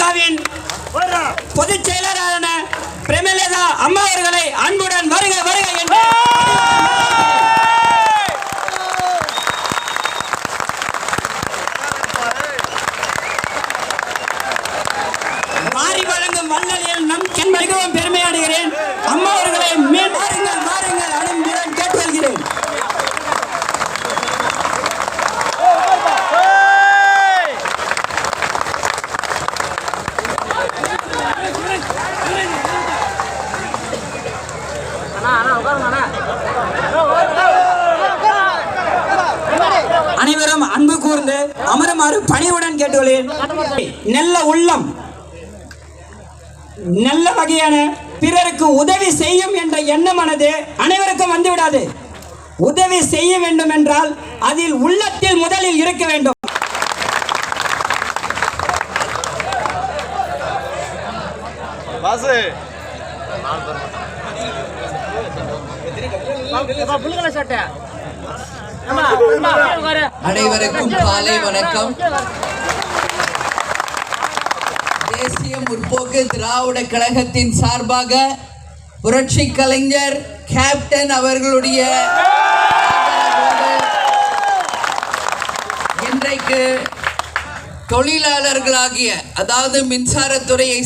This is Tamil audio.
திமுகவின் பொதுச் செயலரான பிரேமலதா அம்மா அவர்களை அன்புடன் வருக வருக என்று. மாறி வழங்கும் வள்ளலில் அனைவரும் அன்பு கூர்ந்து அமருமாறு பணிவுடன் கேட்டுள்ளேன் நல்ல உள்ளம். நல்ல வகையான பிறருக்கு உதவி செய்யும் என்ற எண்ணமானது அனைவருக்கும் வந்துவிடாது. உதவி செய்ய வேண்டும் என்றால் அதில் உள்ளத்தில் முதலில் இருக்க வேண்டும். பாசு அனைவருக்கும் காலை வணக்கம். தேசிய முற்போக்கு திராவிட கழகத்தின் சார்பாக புரட்சி கலைஞர் கேப்டன் அவர்களுடைய இன்றைக்கு தொழிலாளர்களாகிய அதாவது மின்சாரத்துறையை